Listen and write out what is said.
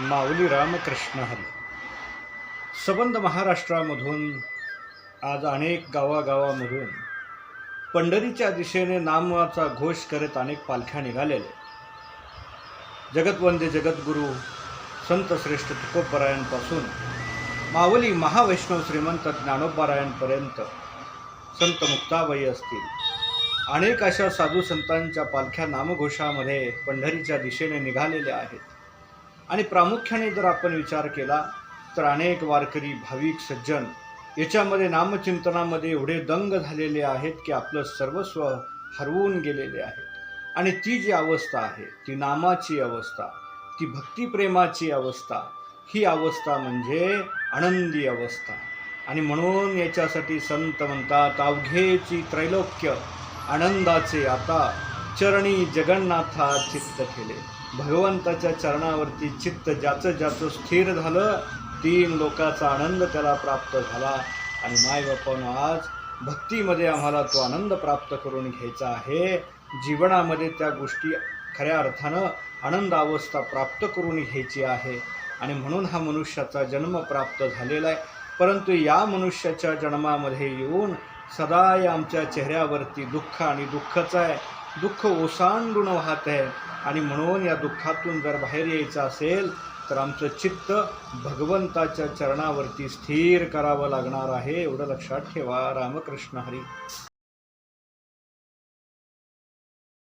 माऊली रामकृष्ण हरी. सबंध महाराष्ट्रामधून आज अनेक गावागावामधून पंढरीच्या दिशेने नामाचा घोष करत अनेक पालख्या निघालेले जगतवंदे जगद्गुरू संत श्रेष्ठ तुकोबरायांपासून माऊली महावैष्णव श्रीमंत ज्ञानोबारायांपर्यंत संत मुक्ताबाई असतील. अनेक अशा साधू संतांच्या पालख्या नामघोषामध्ये पंढरीच्या दिशेने निघालेल्या आहेत. आणि प्रामुख्याने जर आपण विचार केला तर अनेक वारकरी भाविक सज्जन याच्यामध्ये नामचिंतनामध्ये एवढे दंग झालेले आहेत की आपलं सर्वस्व हरवून गेलेले आहेत. आणि ती जी अवस्था आहे ती नामाची अवस्था ती भक्तिप्रेमाची अवस्था ही अवस्था म्हणजे आनंदी अवस्था. आणि म्हणून याच्यासाठी संत म्हणतात अवघेची त्रैलोक्य आनंदाचे आता चरणी जगन्नाथा चित्त केले भगवंताच्या चरणावरती चित्त ज्याचं ज्याचं स्थिर झालं तीन लोकाचा आनंद त्याला प्राप्त झाला. आणि मायबापानं आज भक्तीमध्ये आम्हाला तो आनंद प्राप्त करून घ्यायचा आहे. जीवनामध्ये त्या गोष्टी खऱ्या अर्थानं आनंद अवस्था प्राप्त करून घ्यायची आहे. आणि म्हणून हा मनुष्याचा जन्म प्राप्त झालेला आहे. परंतु या मनुष्याच्या जन्मामध्ये येऊन सदा या आमच्या चेहऱ्यावरती दुःख आणि दुःखच आहे. दुःख ओसांडून वाहत आहे. आणि म्हणून या दुःखातून जर बाहेर यायचं असेल तर आमचं चित्त भगवंताच्या चरणावरती स्थिर करावं लागणार आहे. एवढं लक्षात ठेवा. रामकृष्ण हरी.